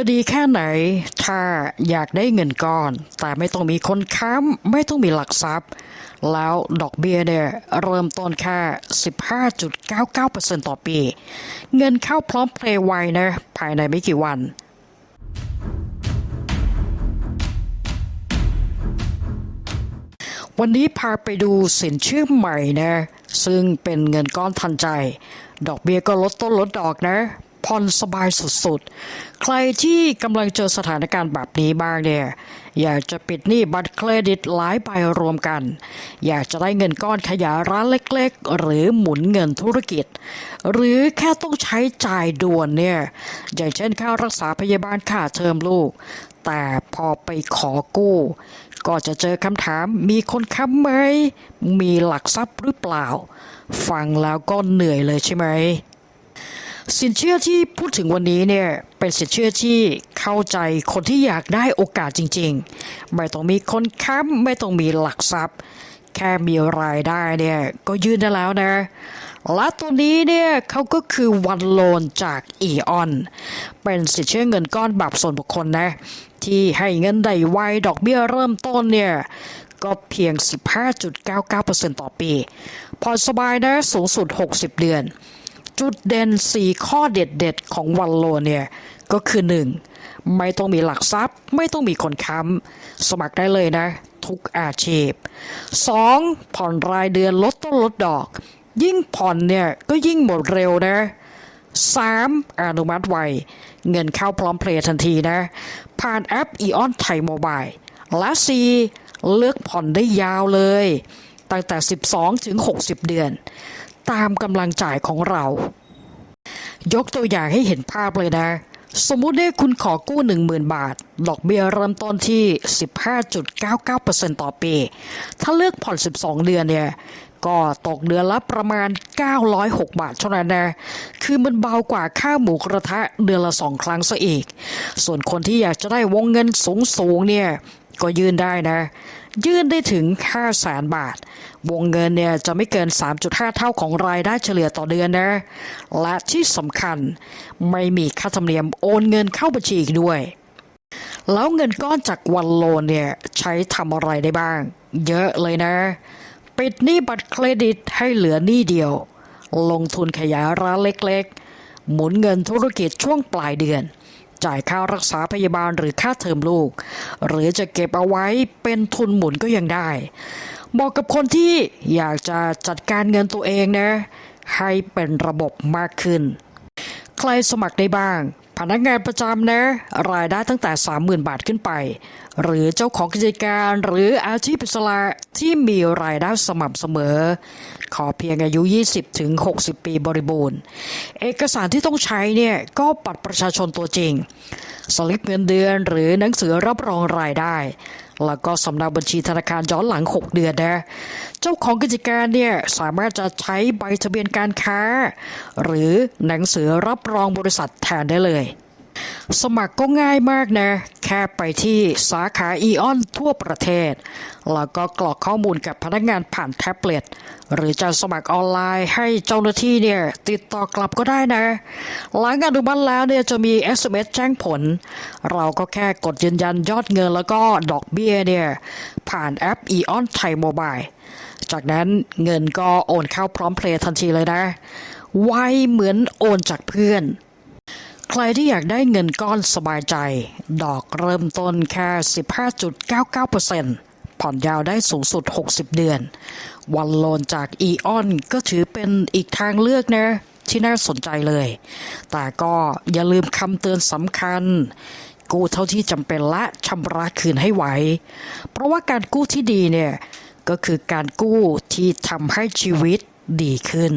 จะดีแค่ไหน ถ้าอยากได้เงินก้อน แต่ไม่ต้องมีคนค้ำไม่ต้องมีหลักทรัพย์ แล้วดอกเบี้ยเนี่ยเริ่มต้นแค่ 15.99%ต่อปี เงินเข้าพร้อมเพลย์ไวนะภายในไม่กี่วันวันนี้พาไปดูสินเชื่อใหม่นะ ซึ่งเป็นเงินก้อนทันใจ ดอกเบี้ยก็ลดต้นลดดอกนะ ผ่อนสบายสุดๆ ใครที่กำลังเจอสถานการณ์แบบนี้บ้างเนี่ย อยากจะปิดหนี้บัตรเครดิตหลายใบรวมกัน อยากจะได้เงินก้อนขยายร้านเล็กๆ หรือหมุนเงินธุรกิจ หรือแค่ต้องใช้จ่ายด่วนเนี่ย อย่างเช่นค่ารักษาพยาบาลค่าเทอมลูก แต่พอไปขอกู้ ก็จะเจอคำถามมีคนค้ำไหม มีหลักทรัพย์หรือเปล่า ฟังแล้วก็เหนื่อยเลยใช่ไหม สินเชื่อที่พูดถึงวันนี้เนี่ยเป็นสินเชื่อที่เข้าใจคนที่อยากได้โอกาสจริงๆ ไม่ต้องมีคนค้ำไม่ต้องมีหลักทรัพย์ แค่มีรายได้เนี่ยก็ยื่นได้แล้วนะและตัวนี้เนี่ยเขาก็คือวันโลนจากอีออนเป็นสินเชื่อเงินก้อนแบบส่วนบุคคลนะที่ให้เงินได้ไวดอกเบี้ยเริ่มต้นเนี่ยก็เพียง 15.99%ต่อปีผ่อนสบายนะสูงสุด 60 เดือน จุดเด่น 4 ข้อเด็ดๆ ของวันโลเนี่ย ก็คือ 1. ไม่ต้องมีหลักทรัพย์ ไม่ต้องมีคนค้ำสมัครได้เลยนะ ทุกอาชีพ 2. ผ่อนรายเดือนลดต้นลดดอก ยิ่งผ่อนเนี่ย ก็ยิ่งหมดเร็วนะ 3. อนุมัติไว เงินเข้าพร้อมเพลย์ทันทีนะ ผ่านแอป Eon ไทยโมบายและ 4. เลือกผ่อนได้ยาวเลย ตั้งแต่ 12 ถึง 60 เดือน ตามกำลังจ่ายของเรา ยกตัวอย่างให้เห็นภาพเลยนะ สมมุติว่าคุณขอกู้ 10,000 บาท ดอกเบี้ยเริ่มต้นที่ 15.99%ต่อปี ถ้าเลือกผ่อน 12 เดือนเนี่ยก็ตกเดือนละประมาณ 906 บาทเท่านั้นนะ คือมันเบากว่าค่าหมูกระทะเดือนละสองครั้งซะอีก ส่วนคนที่อยากจะได้วงเงินสูงๆเนี่ย ก็ยื่นได้นะ ยื่นได้ถึง5แสนบาท วงเงินเนี่ยจะไม่เกิน 3.5 เท่าของรายได้เฉลี่ยต่อเดือนนะ และที่สำคัญไม่มีค่าธรรมเนียมโอนเงินเข้าบัญชีอีกด้วย แล้วเงินก้อนจากวันโลนเนี่ยใช้ทำอะไรได้บ้าง เยอะเลยนะ ปิดหนี้บัตรเครดิตให้เหลือหนี้เดียว ลงทุนขยายร้านเล็กๆ หมุนเงินธุรกิจช่วงปลายเดือนจ่ายค่ารักษาพยาบาลหรือค่าเทอมลูก หรือจะเก็บเอาไว้เป็นทุนหมุนก็ยังได้ เหมาะกับคนที่อยากจะจัดการเงินตัวเองนะ ให้เป็นระบบมากขึ้น ใครสมัครได้บ้าง พนักงานประจำนะ รายได้ตั้งแต่ 30,000 บาทขึ้นไป หรือเจ้าของกิจการหรืออาชีพอิสระที่มีรายได้สม่ำเสมอ ขอเพียงอายุ 20 ถึง 60 ปีบริบูรณ์ เอกสารที่ต้องใช้เนี่ยก็บัตรประชาชนตัวจริง สลิปเงินเดือนหรือหนังสือรับรองรายได้ แล้วก็สำเนาบัญชีธนาคารย้อนหลัง 6 เดือนนะ เจ้าของกิจการเนี่ยสามารถจะใช้ใบทะเบียนการค้า หรือหนังสือรับรองบริษัทแทนได้เลย สมัครก็ง่ายมากนะ แค่ไปที่สาขาอีออนทั่วประเทศ แล้วก็กรอกข้อมูลกับพนักงานผ่านแท็บเล็ต หรือจะสมัครออนไลน์ให้เจ้าหน้าที่เนี่ยติดต่อกลับก็ได้นะ หลังอนุมัติแล้วเนี่ยจะมี SMS แจ้งผล เราก็แค่กดยืนยันยอดเงินแล้วก็ดอกเบี้ยเนี่ยผ่านแอป Eon ไทยโมบายจากนั้นเงินก็โอนเข้าพร้อมเพลย์ทันทีเลยนะ ไวเหมือนโอนจากเพื่อน รที่อยากได้เงินก้อนสบายใจ ดอกเริ่มต้นแค่ 15.99%ผ่อนยาวได้สูงสุด 60 เดือน วันโลนจากอีออนก็ถือเป็นอีกทางเลือกนะที่น่าสนใจเลย แต่ก็อย่าลืมคำเตือนสำคัญ กู้เท่าที่จำเป็นและชำระคืนให้ไหว เพราะว่าการกู้ที่ดีเนี่ย ก็คือการกู้ที่ทำให้ชีวิตดีขึ้น